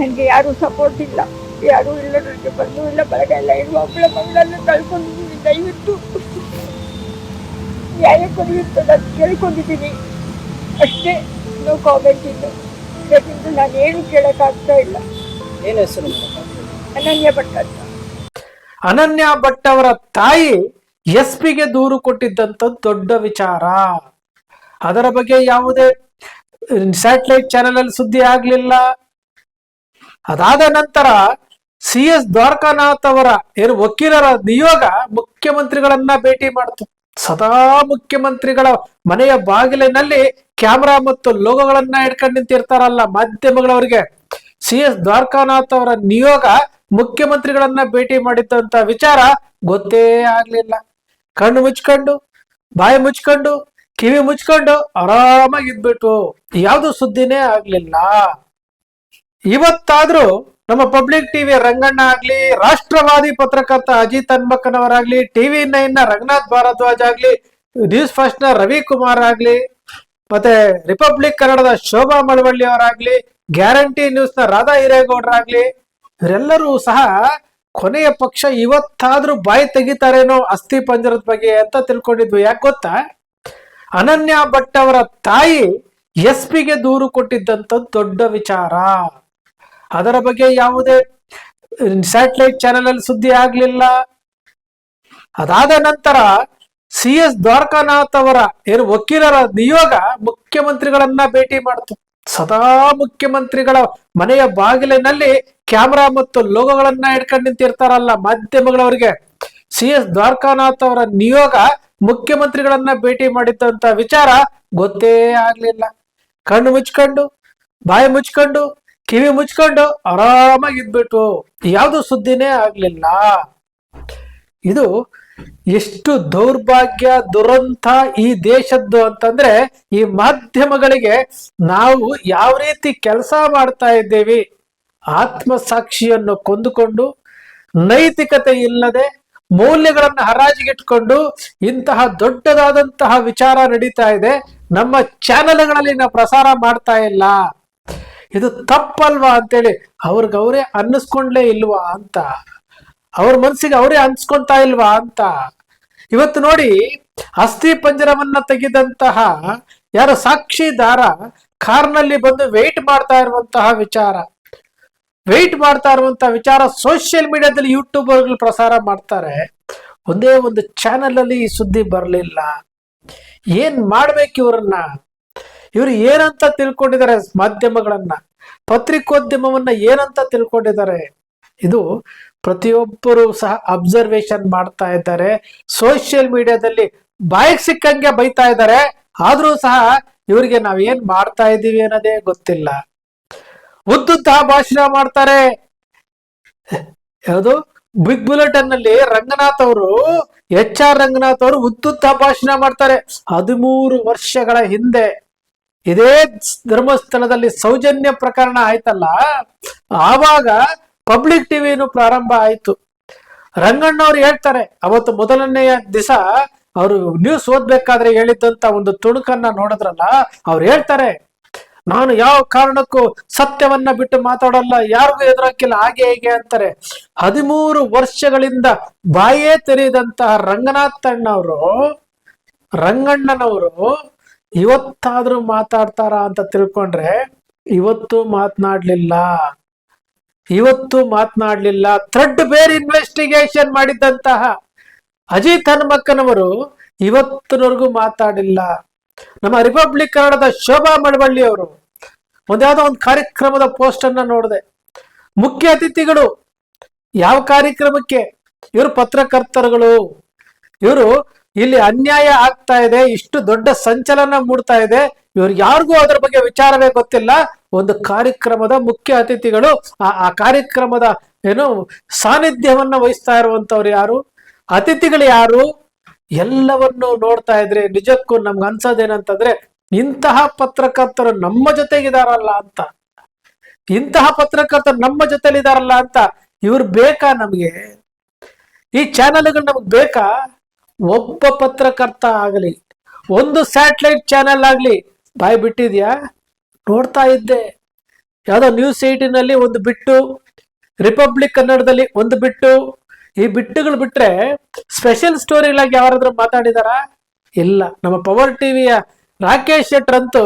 ನನಗೆ ಯಾರು ಸಪೋರ್ಟ್ ಇಲ್ಲ. ಯಾರು ಇಲ್ಲ ನನಗೆ ಬಂದು ಇಲ್ಲ ಬಳಗ ಇಲ್ಲ ಇರುವ ಒಬ್ಬಳ ಮಗಳನ್ನು ಕಳ್ಕೊಂಡಿದ್ದೀನಿ ದಯವಿಟ್ಟು. ನ್ಯಾಯ ಕೊಡಿಯುತ್ತೆ ನಾನು ಕೇಳ್ಕೊಂಡಿದ್ದೀನಿ. ಅಷ್ಟೇ ನೋ ಕಾಮೆಂಟ್ ಇಲ್ಲ ಯಾಕೆಂದ್ರೆ ನಾನು ಏನು ಕೇಳೋಕ್ಕಾಗ್ತಾ ಇಲ್ಲ. ಏನು ಹೆಸರು ಅನನ್ಯ ಭಟ್ ಅಂತ. ಅನನ್ಯ ಭಟ್ ಅವರ ತಾಯಿ ಎಸ್ ಪಿಗೆ ದೂರು ಕೊಟ್ಟಿದ್ದಂತ ದೊಡ್ಡ ವಿಚಾರ. ಅದರ ಬಗ್ಗೆ ಯಾವುದೇ ಸ್ಯಾಟಲೈಟ್ ಚಾನೆಲ್ ಅಲ್ಲಿ ಸುದ್ದಿ ಆಗ್ಲಿಲ್ಲ. ಅದಾದ ನಂತರ ಸಿ ಎಸ್ ದ್ವಾರಕಾನಾಥ್ ಅವರ ಏನು ವಕೀಲರ ನಿಯೋಗ ಮುಖ್ಯಮಂತ್ರಿಗಳನ್ನ ಭೇಟಿ ಮಾಡಿತು. ಸದಾ ಮುಖ್ಯಮಂತ್ರಿಗಳ ಮನೆಯ ಬಾಗಿಲಿನಲ್ಲಿ ಕ್ಯಾಮ್ರಾ ಮತ್ತು ಲೋಗೋಗಳನ್ನ ಇಟ್ಕೊಂಡು ನಿಂತಿರ್ತಾರಲ್ಲ ಮಾಧ್ಯಮಗಳವರಿಗೆ. ಸಿ ಎಸ್ ದ್ವಾರಕಾನಾಥ್ ಅವರ ನಿಯೋಗ ಮುಖ್ಯಮಂತ್ರಿಗಳನ್ನ ಭೇಟಿ ಮಾಡಿದ್ದಂತ ವಿಚಾರ ಗೊತ್ತೇ ಆಗ್ಲಿಲ್ಲ. ಕಣ್ಣು ಮುಚ್ಕೊಂಡು, ಬಾಯಿ ಮುಚ್ಕೊಂಡು, ಕಿವಿ ಮುಚ್ಕೊಂಡು ಆರಾಮಾಗಿ ಇದ್ಬಿಟ್ಟು ಯಾವ್ದು ಸುದ್ದಿನೇ ಆಗ್ಲಿಲ್ಲ. ಇವತ್ತಾದ್ರೂ ನಮ್ಮ ಪಬ್ಲಿಕ್ ಟಿವಿ ರಂಗಣ್ಣ ಆಗ್ಲಿ, ರಾಷ್ಟ್ರವಾದಿ ಪತ್ರಕರ್ತ ಅಜಿತ್ ಅನ್ಬಕ್ಕನವರಾಗ್ಲಿ ಟಿವಿ ನೈನ್ನ ರಂಗನಾಥ್ ಭಾರದ್ವಾಜ್ ಆಗ್ಲಿ, ನ್ಯೂಸ್ ಫಸ್ಟ್ನ ರವಿ ಕುಮಾರ್ ಆಗ್ಲಿ, ಮತ್ತೆ ರಿಪಬ್ಲಿಕ್ ಕನ್ನಡದ ಶೋಭಾ ಮಳವಳ್ಳಿ ಅವರಾಗ್ಲಿ ಗ್ಯಾರಂಟಿ ನ್ಯೂಸ್ನ ರಾಧಾ ಹಿರೇಗೌಡರಾಗ್ಲಿ, ಇವರೆಲ್ಲರೂ ಸಹ ಕೊನೆಯ ಪಕ್ಷ ಇವತ್ತಾದ್ರೂ ಬಾಯಿ ತೆಗಿತಾರೇನೋ ಅಸ್ಥಿ ಪಂಜರದ ಬಗ್ಗೆ ಅಂತ ತಿಳ್ಕೊಂಡಿದ್ವಿ. ಯಾಕೆ ಗೊತ್ತಾ? ಅನನ್ಯ ಭಟ್ ಅವರ ತಾಯಿ ಎಸ್ ಪಿಗೆ ದೂರು ಕೊಟ್ಟಿದ್ದಂತ ದೊಡ್ಡ ವಿಚಾರ. ಅದರ ಬಗ್ಗೆ ಯಾವುದೇ ಸ್ಯಾಟಲೈಟ್ ಚಾನೆಲ್ ಅಲ್ಲಿ ಸುದ್ದಿ ಆಗ್ಲಿಲ್ಲ. ಅದಾದ ನಂತರ ಸಿ ಎಸ್ ದ್ವಾರಕಾನಾಥ್ ಅವರ ಏನು ವಕೀಲರ ನಿಯೋಗ ಮುಖ್ಯಮಂತ್ರಿಗಳನ್ನ ಭೇಟಿ ಮಾಡ್ತು. ಸದಾ ಮುಖ್ಯಮಂತ್ರಿಗಳ ಮನೆಯ ಬಾಗಿಲಿನಲ್ಲಿ ಕ್ಯಾಮ್ರಾ ಮತ್ತು ಲೋಗೋಗಳನ್ನ ಇಟ್ಕೊಂಡು ನಿಂತಿರ್ತಾರಲ್ಲ ಮಾಧ್ಯಮಗಳವರಿಗೆ. ಸಿ ಎಸ್ ದ್ವಾರಕಾನಾಥ್ ಅವರ ನಿಯೋಗ ಮುಖ್ಯಮಂತ್ರಿಗಳನ್ನ ಭೇಟಿ ಮಾಡಿದ್ದಂತ ವಿಚಾರ ಗೊತ್ತೇ ಆಗ್ಲಿಲ್ಲ. ಕಣ್ಣು ಮುಚ್ಕೊಂಡು, ಬಾಯಿ ಮುಚ್ಕೊಂಡು ಕಿವಿ ಮುಚ್ಕೊಂಡು ಆರಾಮಾಗಿ ಇದ್ಬಿಟ್ಟು ಯಾವ್ದು ಸುದ್ದಿನೇ ಆಗ್ಲಿಲ್ಲ. ಇದು ಎಷ್ಟು ದೌರ್ಭಾಗ್ಯ, ದುರಂತ ಈ ದೇಶದ್ದು ಅಂತಂದ್ರೆ ಈ ಮಾಧ್ಯಮಗಳಿಗೆ ನಾವು ಯಾವ ರೀತಿ ಕೆಲಸ ಮಾಡ್ತಾ ಇದ್ದೇವೆ, ಆತ್ಮಸಾಕ್ಷಿಯನ್ನು ಕೊಂದುಕೊಂಡು, ನೈತಿಕತೆ ಇಲ್ಲದೆ ಮೌಲ್ಯಗಳನ್ನು ಹರಾಜಿಗಿಟ್ಕೊಂಡು ಇಂತಹ ದೊಡ್ಡದಾದಂತಹ ವಿಚಾರ ನಡೀತಾ ಇದೆ. ನಮ್ಮ ಚಾನೆಲ್ಗಳಲ್ಲಿ ನಾವು ಪ್ರಸಾರ ಮಾಡ್ತಾ ಇಲ್ಲ. ಇದು ತಪ್ಪಲ್ವಾ ಅಂತೇಳಿ ಅವ್ರಿಗೆ ಅವರೇ ಅನ್ನಿಸ್ಕೊಂಡ್ಲೇ ಇಲ್ವಾ ಅಂತ. ಅವ್ರ ಮನಸ್ಸಿಗೆ ಅವರೇ ಅನ್ಸ್ಕೊಂತಾ ಇಲ್ವಾ ಅಂತ. ಇವತ್ತು ನೋಡಿ ಅಸ್ಥಿ ಪಂಜರವನ್ನ ತೆಗೆದಂತಹ ಯಾರ ಸಾಕ್ಷಿದಾರ ಕಾರ್ನಲ್ಲಿ ಬಂದು ವೆಯ್ಟ್ ಮಾಡ್ತಾ ಇರುವಂತಹ ವಿಚಾರ. ವೆಯ್ಟ್ ಮಾಡ್ತಾ ಇರುವಂತಹ ವಿಚಾರ ಸೋಷಿಯಲ್ ಮೀಡಿಯಾದಲ್ಲಿ ಯೂಟ್ಯೂಬರ್ಗಳು ಪ್ರಸಾರ ಮಾಡ್ತಾರೆ. ಒಂದೇ ಒಂದು ಚಾನೆಲ್ ಅಲ್ಲಿ ಈ ಸುದ್ದಿ ಬರಲಿಲ್ಲ. ಏನ್ ಮಾಡ್ಬೇಕು ಇವ್ರನ್ನ? ಇವರು ಏನಂತ ತಿಳ್ಕೊಂಡಿದ್ದಾರೆ ಮಾಧ್ಯಮಗಳನ್ನ, ಪತ್ರಿಕೋದ್ಯಮವನ್ನ ಏನಂತ ತಿಳ್ಕೊಂಡಿದ್ದಾರೆ? ಇದು ಪ್ರತಿಯೊಬ್ಬರು ಸಹ ಅಬ್ಸರ್ವೇಷನ್ ಮಾಡ್ತಾ ಇದ್ದಾರೆ. ಸೋಷಿಯಲ್ ಮೀಡಿಯಾದಲ್ಲಿ ಬಾಯಿಗೆ ಸಿಕ್ಕಂಗೆ ಬೈತಾ ಇದ್ದಾರೆ. ಆದ್ರೂ ಸಹ ಇವರಿಗೆ ನಾವ್ ಏನ್ ಮಾಡ್ತಾ ಇದ್ದೀವಿ ಅನ್ನೋದೇ ಗೊತ್ತಿಲ್ಲ. ಉದ್ದುದ್ದ ಭಾಷಣ ಮಾಡ್ತಾರೆ. ಯಾವುದು? ಬಿಗ್ ಬುಲೆಟನ್ನಲ್ಲಿ ರಂಗನಾಥ್ ಅವರು ಎಚ್ ಆರ್ ರಂಗನಾಥ್ ಅವರು ಉದ್ದುದ್ದ ಭಾಷಣ ಮಾಡ್ತಾರೆ. ಹದಿಮೂರು ವರ್ಷಗಳ ಹಿಂದೆ. ಇದೇ ಧರ್ಮಸ್ಥಳದಲ್ಲಿ ಸೌಜನ್ಯ ಪ್ರಕರಣ ಆಯ್ತಲ್ಲ, ಆವಾಗ ಪಬ್ಲಿಕ್ ಟಿವಿನು ಪ್ರಾರಂಭ ಆಯ್ತು. ರಂಗಣ್ಣವ್ರು ಹೇಳ್ತಾರೆ, ಅವತ್ತು ಮೊದಲನೆಯ ದಿವಸ ಅವರು ನ್ಯೂಸ್ ಓದ್ಬೇಕಾದ್ರೆ ಹೇಳಿದ್ದಂತ ಒಂದು ತುಣುಕನ್ನ ನೋಡಿದ್ರಲ್ಲ, ಅವ್ರು ಹೇಳ್ತಾರೆ, ನಾನು ಯಾವ ಕಾರಣಕ್ಕೂ ಸತ್ಯವನ್ನ ಬಿಟ್ಟು ಮಾತಾಡಲ್ಲ, ಯಾರಿಗೂ ಎದುರಾಕಿಲ್ಲ ಹಾಗೆ ಹೀಗೆ ಅಂತಾರೆ. ಹದಿಮೂರು ವರ್ಷಗಳಿಂದ ಬಾಯೇ ತೆರೆಯದಂತಹ ರಂಗನಾಥ್ ಅಣ್ಣವರು, ರಂಗಣ್ಣನವರು ಇವತ್ತಾದ್ರೂ ಮಾತಾಡ್ತಾರ ಅಂತ ತಿಳ್ಕೊಂಡ್ರೆ, ಇವತ್ತು ಮಾತನಾಡ್ಲಿಲ್ಲ ಇವತ್ತು ಮಾತನಾಡ್ಲಿಲ್ಲ ಥ್ರೆಡ್ ಬೇರ್ ಇನ್ವೆಸ್ಟಿಗೇಷನ್ ಮಾಡಿದ್ದಂತಹ ಅಜಿತ್ ಹನುಮಕ್ಕನವರು ಇವತ್ತಿನವರೆಗೂ ಮಾತಾಡಿಲ್ಲ ನಮ್ಮ ರಿಪಬ್ಲಿಕ್ ಕನ್ನಡದ ಶೋಭಾ ಮಳವಳ್ಳಿ ಅವರು ಒಂದ್ಯಾವುದೋ ಒಂದು ಕಾರ್ಯಕ್ರಮದ ಪೋಸ್ಟ್ ಅನ್ನ ನೋಡಿದೆ. ಮುಖ್ಯ ಅತಿಥಿಗಳು ಯಾವ ಕಾರ್ಯಕ್ರಮಕ್ಕೆ? ಇವರು ಪತ್ರಕರ್ತರುಗಳು, ಇವರು ಇಲ್ಲಿ ಅನ್ಯಾಯ ಆಗ್ತಾ ಇದೆ, ಇಷ್ಟು ದೊಡ್ಡ ಸಂಚಲನ ಮೂಡ್ತಾ ಇದೆ. ಇವ್ರು ಯಾರಿಗೂ ಅದ್ರ ಬಗ್ಗೆ ವಿಚಾರವೇ ಗೊತ್ತಿಲ್ಲ. ಒಂದು ಕಾರ್ಯಕ್ರಮದ ಮುಖ್ಯ ಅತಿಥಿಗಳು, ಆ ಕಾರ್ಯಕ್ರಮದ ಏನು ಸಾನ್ನಿಧ್ಯವನ್ನ ವಹಿಸ್ತಾ ಇರುವಂತವ್ರು ಯಾರು? ಅತಿಥಿಗಳು ಯಾರು? ಎಲ್ಲವನ್ನು ನೋಡ್ತಾ ಇದ್ರೆ ನಿಜಕ್ಕೂ ನಮ್ಗೆ ಅನ್ಸೋದೇನಂತಂದ್ರೆ, ಇಂತಹ ಪತ್ರಕರ್ತರು ನಮ್ಮ ಜೊತೆಗಿದಾರಲ್ಲ ಅಂತ. ಇಂತಹ ಪತ್ರಕರ್ತರು ನಮ್ಮ ಜೊತೆಲಿದಾರಲ್ಲ ಅಂತ. ಇವ್ರು ಬೇಕಾ ನಮ್ಗೆ? ಈ ಚಾನೆಲ್ಗಳು ನಮ್ಗೆ ಬೇಕಾ? ಒಬ್ಬ ಪತ್ರಕರ್ತ ಆಗಲಿ, ಒಂದು ಸ್ಯಾಟಲೈಟ್ ಚಾನೆಲ್ ಆಗಲಿ, ಬಾಯಿ ಬಿಟ್ಟಿದ್ಯಾ? ನೋಡ್ತಾ ಇದ್ದೆ. ಯಾವುದೋ ನ್ಯೂಸ್ ಏಟಿನಲ್ಲಿ ಒಂದು ಬಿಟ್ಟು ರಿಪಬ್ಲಿಕ್ ಕನ್ನಡದಲ್ಲಿ ಒಂದು ಬಿಟ್ಟು, ಈ ಬಿಟ್ಟುಗಳು ಬಿಟ್ರೆ ಸ್ಪೆಷಲ್ ಸ್ಟೋರಿಗಳಾಗಿ ಯಾರಾದ್ರೂ ಮಾತಾಡಿದಾರ? ಇಲ್ಲ. ನಮ್ಮ ಪವರ್ ಟಿವಿಯ ರಾಕೇಶ್ ಶೆಟ್ಟರ್ ಅಂತೂ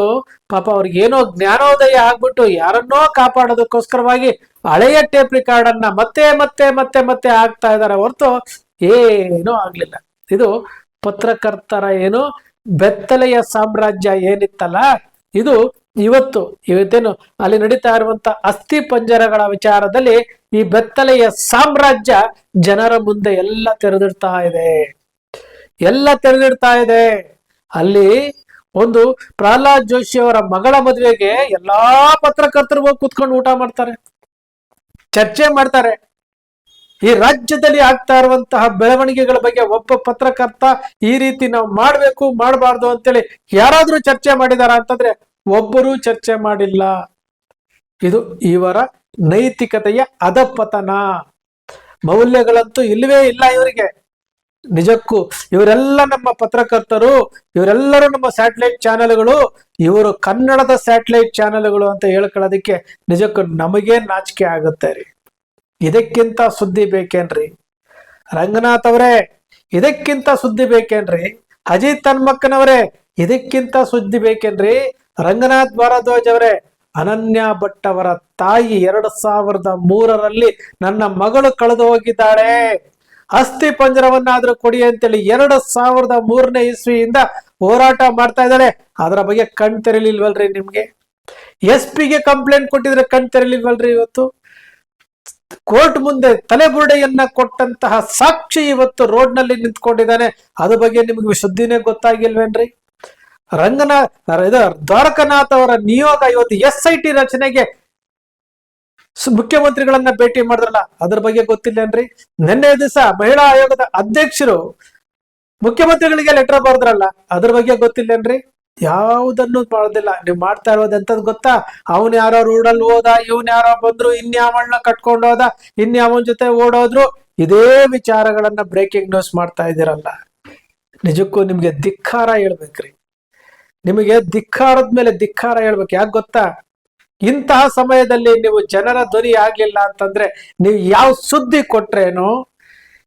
ಪಾಪ ಅವ್ರಿಗೇನೋ ಜ್ಞಾನೋದಯ ಆಗ್ಬಿಟ್ಟು ಯಾರನ್ನೋ ಕಾಪಾಡೋದಕ್ಕೋಸ್ಕರವಾಗಿ ಹಳೆಯ ಟೇಪ್ ರಿಕಾರ್ಡ್ ಅನ್ನ ಮತ್ತೆ ಮತ್ತೆ ಮತ್ತೆ ಮತ್ತೆ ಹಾಕ್ತಾ ಇದ್ದಾರೆ ಹೊರತು ಏನೂ ಆಗ್ಲಿಲ್ಲ. ಇದು ಪತ್ರಕರ್ತರ ಏನು? ಬೆತ್ತಲೆಯ ಸಾಮ್ರಾಜ್ಯ ಏನಿತ್ತಲ್ಲ, ಇದು ಇವತ್ತು ಇವತ್ತೇನು? ಅಲ್ಲಿ ನಡೀತಾ ಇರುವಂತ ಅಸ್ಥಿ ಪಂಜರಗಳ ವಿಚಾರದಲ್ಲಿ ಈ ಬೆತ್ತಲೆಯ ಸಾಮ್ರಾಜ್ಯ ಜನರ ಮುಂದೆ ಎಲ್ಲ ತೆರೆದಿಡ್ತಾ ಇದೆ. ಎಲ್ಲ ತೆರೆದಿಡ್ತಾ ಇದೆ. ಅಲ್ಲಿ ಒಂದು ಪ್ರಹ್ಲಾದ್ ಜೋಶಿ ಅವರ ಮಗಳ ಮದುವೆಗೆ ಎಲ್ಲಾ ಪತ್ರಕರ್ತರು ಹೋಗಿ ಕುತ್ಕೊಂಡು ಊಟ ಮಾಡ್ತಾರೆ. ಚರ್ಚೆ ಮಾಡ್ತಾರೆ. ಈ ರಾಜ್ಯದಲ್ಲಿ ಆಗ್ತಾ ಇರುವಂತಹ ಬೆಳವಣಿಗೆಗಳ ಬಗ್ಗೆ ಒಬ್ಬ ಪತ್ರಕರ್ತ ಈ ರೀತಿ ನಾವು ಮಾಡ್ಬೇಕು, ಮಾಡಬಾರ್ದು ಅಂತೇಳಿ ಯಾರಾದ್ರೂ ಚರ್ಚೆ ಮಾಡಿದಾರ ಅಂತಂದ್ರೆ ಒಬ್ಬರೂ ಚರ್ಚೆ ಮಾಡಿಲ್ಲ. ಇದು ಇವರ ನೈತಿಕತೆಯ ಅಧಪತನ. ಮೌಲ್ಯಗಳಂತೂ ಇಲ್ಲವೇ ಇಲ್ಲ ಇವರಿಗೆ. ನಿಜಕ್ಕೂ ಇವರೆಲ್ಲ ನಮ್ಮ ಪತ್ರಕರ್ತರು, ಇವರೆಲ್ಲರೂ ನಮ್ಮ ಸ್ಯಾಟಲೈಟ್ ಚಾನೆಲ್ಗಳು, ಇವರು ಕನ್ನಡದ ಸ್ಯಾಟಲೈಟ್ ಚಾನೆಲ್ಗಳು ಅಂತ ಹೇಳ್ಕೊಳ್ಳೋದಕ್ಕೆ ನಿಜಕ್ಕೂ ನಮಗೇ ನಾಚಿಕೆ ಆಗುತ್ತೆ ರೀ. ಇದಕ್ಕಿಂತ ಸುದ್ದಿ ಬೇಕೇನ್ರಿ? ರಂಗನಾಥ್ ಅವರೇ, ಇದಕ್ಕಿಂತ ಸುದ್ದಿ ಬೇಕೇನ್ರಿ? ಅಜಿತ್ ಹನ್ಮಕ್ಕನವರೇ, ಇದಕ್ಕಿಂತ ಸುದ್ದಿ ಬೇಕೇನ್ರಿ? ರಂಗನಾಥ್ ಭಾರದ್ವಾಜ್ ಅವರೇ, ಅನನ್ಯ ಭಟ್ ಅವರ ತಾಯಿ ಎರಡು ಸಾವಿರದ ಮೂರರಲ್ಲಿ ನನ್ನ ಮಗಳು ಕಳೆದು ಹೋಗಿದ್ದಾಳೆ. ಅಸ್ಥಿ ಪಂಜರವನ್ನಾದ್ರೂ ಕೊಡಿ ಅಂತೇಳಿ ಎರಡು ಸಾವಿರದ ಮೂರನೇ ಇಸ್ವಿಯಿಂದ ಹೋರಾಟ ಮಾಡ್ತಾ ಇದ್ದಾಳೆ. ಅದರ ಬಗ್ಗೆ ಕಣ್ ತೆರಲಿಲ್ವಲ್ರಿ ನಿಮ್ಗೆ? ಎಸ್ ಪಿಗೆ ಕಂಪ್ಲೇಂಟ್ ಕೊಟ್ಟಿದ್ರೆ ಕಣ್ ತೆರಲಿಲ್ವಲ್ರಿ ಇವತ್ತು? ಕೋರ್ಟ್ ಮುಂದೆ ತಲೆಬುರುಡೆಯನ್ನ ಕೊಟ್ಟಂತಹ ಸಾಕ್ಷಿ ಇವತ್ತು ರೋಡ್ನಲ್ಲಿ ನಿಂತ್ಕೊಂಡಿದ್ದಾನೆ. ಅದ್ರ ಬಗ್ಗೆ ನಿಮ್ಗೆ ಸುದ್ದಿನೇ ಗೊತ್ತಾಗಿಲ್ವೇನ್ರಿ? ರಂಗನಾಥ್ ಇದು ದ್ವಾರಕನಾಥ್ ಅವರ ನಿಯೋಗ ಇವತ್ತು ಎಸ್ ಐ ಟಿ ರಚನೆಗೆ ಮುಖ್ಯಮಂತ್ರಿಗಳನ್ನ ಭೇಟಿ ಮಾಡಿದ್ರಲ್ಲ, ಅದ್ರ ಬಗ್ಗೆ ಗೊತ್ತಿಲ್ಲೇನ್ರಿ? ನಿನ್ನೆ ದಿವಸ ಮಹಿಳಾ ಆಯೋಗದ ಅಧ್ಯಕ್ಷರು ಮುಖ್ಯಮಂತ್ರಿಗಳಿಗೆ ಲೆಟರ್ ಬರೆದ್ರಲ್ಲ, ಅದ್ರ ಬಗ್ಗೆ ಗೊತ್ತಿಲ್ಲೇನ್ರಿ? ಯಾವುದನ್ನು ಮಾಡೋದಿಲ್ಲ. ನೀವು ಮಾಡ್ತಾ ಇರೋದು ಎಂತದ್ ಗೊತ್ತಾ? ಅವನ್ ಯಾರೋ ರೋಡಲ್ಲಿ ಹೋದ, ಇವನ್ ಯಾರೋ ಬಂದ್ರು ಇನ್ಯಾವಣ್ಣ ಕಟ್ಕೊಂಡು ಹೋದ ಇನ್ಯಾವನ್ ಜೊತೆ ಓಡೋದ್ರು, ಇದೇ ವಿಚಾರಗಳನ್ನ ಬ್ರೇಕಿಂಗ್ ನ್ಯೂಸ್ ಮಾಡ್ತಾ ಇದ್ದೀರಲ್ಲ. ನಿಜಕ್ಕೂ ನಿಮ್ಗೆ ಧಿಕ್ಕಾರ ಹೇಳ್ಬೇಕ್ರಿ. ನಿಮಗೆ ಧಿಕ್ಕಾರದ ಮೇಲೆ ಧಿಕ್ಕಾರ ಹೇಳ್ಬೇಕು. ಯಾಕೆ ಗೊತ್ತಾ? ಇಂತಹ ಸಮಯದಲ್ಲಿ ನೀವು ಜನರ ಧ್ವನಿ ಆಗ್ಲಿಲ್ಲ ಅಂತಂದ್ರೆ ನೀವು ಯಾವ ಸುದ್ದಿ ಕೊಟ್ರೇನು,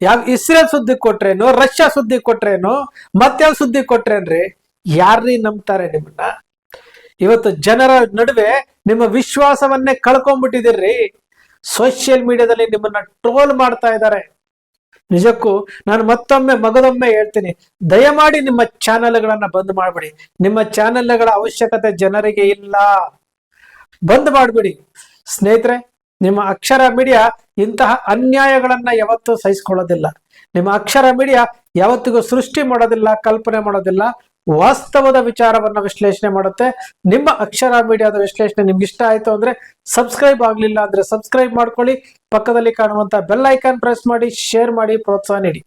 ಯಾವ ಇಸ್ರೇಲ್ ಸುದ್ದಿ ಕೊಟ್ರೇನು, ರಷ್ಯಾ ಸುದ್ದಿ ಕೊಟ್ರೇನು, ಮತ್ಯಾವ ಸುದ್ದಿ ಕೊಟ್ರೇನ್ರಿ? ಯಾರ್ರೀ ನಂಬ್ತಾರೆ ನಿಮ್ಮನ್ನ, ಇವತ್ತು ಜನರ ನಡುವೆ ನಿಮ್ಮ ವಿಶ್ವಾಸವನ್ನೇ ಕಳ್ಕೊಂಡ್ಬಿಟ್ಟಿದ್ದೀರಿ. ಸೋಷಿಯಲ್ ಮೀಡಿಯಾದಲ್ಲಿ ನಿಮ್ಮನ್ನ ಟ್ರೋಲ್ ಮಾಡ್ತಾ ಇದ್ದಾರೆ. ನಿಜಕ್ಕೂ ನಾನು ಮತ್ತೊಮ್ಮೆ ಮಗದೊಮ್ಮೆ ಹೇಳ್ತೀನಿ, ದಯಮಾಡಿ ನಿಮ್ಮ ಚಾನೆಲ್ಗಳನ್ನ ಬಂದ್ ಮಾಡ್ಬಿಡಿ. ನಿಮ್ಮ ಚಾನೆಲ್ಗಳ ಅವಶ್ಯಕತೆ ಜನರಿಗೆ ಇಲ್ಲ. ಬಂದ್ ಮಾಡ್ಬಿಡಿ. ಸ್ನೇಹಿತರೆ, ನಿಮ್ಮ ಅಕ್ಷರ ಮೀಡಿಯಾ ಇಂತಹ ಅನ್ಯಾಯಗಳನ್ನ ಯಾವತ್ತೂ ಸಹಿಸ್ಕೊಳ್ಳೋದಿಲ್ಲ. ನಿಮ್ಮ ಅಕ್ಷರ ಮೀಡಿಯಾ ಯಾವತ್ತಿಗೂ ಸೃಷ್ಟಿ ಮಾಡೋದಿಲ್ಲ, ಕಲ್ಪನೆ ಮಾಡೋದಿಲ್ಲ ವಾಸ್ತವದ ವಿಚಾರವನ್ನ ವಿಶ್ಲೇಷಣೆ ಮಾಡುತ್ತೆ. ನಿಮ್ಮ ಅಕ್ಷರ ಮೀಡಿಯಾದ ವಿಶ್ಲೇಷಣೆ ನಿಮ್ಗೆ ಇಷ್ಟ ಆಯ್ತು ಅಂದ್ರೆ ಸಬ್ಸ್ಕ್ರೈಬ್ ಆಗ್ಲಿಲ್ಲ ಅಂದ್ರೆ ಸಬ್ಸ್ಕ್ರೈಬ್ ಮಾಡ್ಕೊಳ್ಳಿ. ಪಕ್ಕದಲ್ಲಿ ಕಾಣುವಂತ ಬೆಲ್ ಐಕಾನ್ ಪ್ರೆಸ್ ಮಾಡಿ ಶೇರ್ ಮಾಡಿ, ಪ್ರೋತ್ಸಾಹ ನೀಡಿ.